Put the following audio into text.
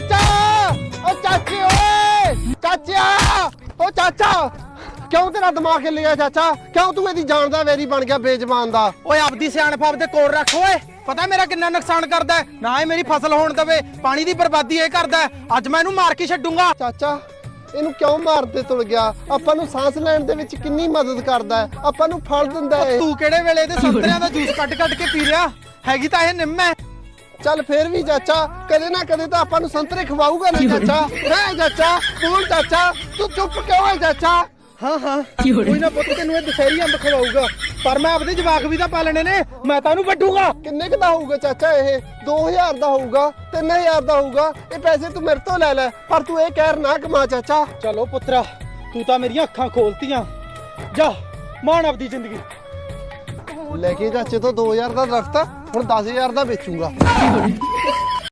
ਚਾਚਾ ਓ ਚਾਚੀ ਓਏ ਚਾਚਾ ਓ ਚਾਚਾ। ਕਿਉਂ ਤੇਰਾ ਦਿਮਾਗ ਹਿੱਲਿਆ ਚਾਚਾ? ਕਿਉਂ ਤੂੰ ਇਹਦੀ ਜਾਨ ਦਾ ਵੈਰੀ ਬਣ ਗਿਆ ਬੇਜ਼ਬਾਨ ਦਾ? ਓਏ ਆਪਦੀ ਸਿਆਣਪ ਆਪਦੇ ਕੋਲ ਰੱਖ ਓਏ। ਪਤਾ ਮੇਰਾ ਕਿੰਨਾ ਨੁਕਸਾਨ ਕਰਦਾ ਹੈ? ਨਾ ਇਹ ਮੇਰੀ ਫਸਲ ਹੋਣ ਦਵੇ ਪਾਣੀ ਦੀ ਬਰਬਾਦੀ ਇਹ ਕਰਦਾ ਹੈ। ਅੱਜ ਮੈਂ ਇਹਨੂੰ ਮਾਰ ਕੇ ਛੱਡੂੰਗਾ। ਚਾਚਾ ਇਹਨੂੰ ਕਿਉਂ ਮਾਰਦੇ ਤੁਲ ਗਿਆ? ਆਪਾਂ ਨੂੰ ਸਾਹ ਲੈਣ ਦੇ ਵਿੱਚ ਕਿੰਨੀ ਮਦਦ ਕਰਦਾ ਹੈ? ਆਪਾਂ ਨੂੰ ਫਲ ਦਿੰਦਾ ਹੈ। ਇਹ। ਤੂੰ ਕਿਹੜੇ ਵੇਲੇ ਇਹਦੇ ਸੰਤਰਿਆਂ ਦਾ ਜੂਸ ਕੱਢ ਕੱਢ ਕੇ ਪੀ ਰਿਹਾ? ਹੈਗੀ ਤਾਂ ਇਹ ਨਿੰਮ ਹੈ। ਚੱਲ ਫੇਰ ਵੀ ਚਾਚਾ ਕਦੇ ਨਾ ਕਦੇ ਤਾਂ ਆਪਾਂ ਨੂੰ ਸੰਤਰੇ ਖਵਾਊਗਾ ਨਾ ਚਾਚਾ। ਹੈ ਚਾਚਾ ਬੋਲ ਚਾਚਾ ਤੂੰ ਚੁੱਪ ਕਿਉਂ ਹੈ ਚਾਚਾ? ਹਾਂ ਹਾਂ ਕੋਈ ਨਾ ਪੁੱਤ ਤੈਨੂੰ ਇਹ ਦਸ਼ਹਿਰੀ ਅੰਬ ਖਵਾਊਗਾ। ਪਰ ਮੈਂ ਆਪਦੇ ਜਵਾਕ ਵੀ ਤਾਂ ਪਾਲਣੇ ਨੇ ਮੈਂ ਤਾਂ ਉਹਨੂੰ ਵੱਢੂਗਾ। ਕਿੰਨੇ ਕੁ ਦਾ ਹੋਊਗਾ ਚਾਚਾ ਇਹ? 2000 ਦਾ ਹੋਊਗਾ 3000 ਦਾ ਹੋਊਗਾ। ਇਹ ਪੈਸੇ ਤੂੰ ਮੇਰੇ ਤੋਂ ਲੈ ਲੈ ਪਰ ਤੂੰ ਇਹ ਕਹਿਰ ਨਾ ਕਮਾ ਚਾਚਾ। ਚਲੋ ਪੁੱਤਰਾ ਤੂੰ ਤਾਂ ਮੇਰੀਆਂ ਅੱਖਾਂ ਖੋਲਤੀਆਂ। ਜਾ ਮਾਣ ਆਪਦੀ ਜ਼ਿੰਦਗੀ। ਲੈ ਕੇ ਚਾਚੇ ਤੋਂ 2000 ਦਾ ਦਰਖਤ ਹੁਣ 10000 ਦਾ ਵੇਚੂਗਾ।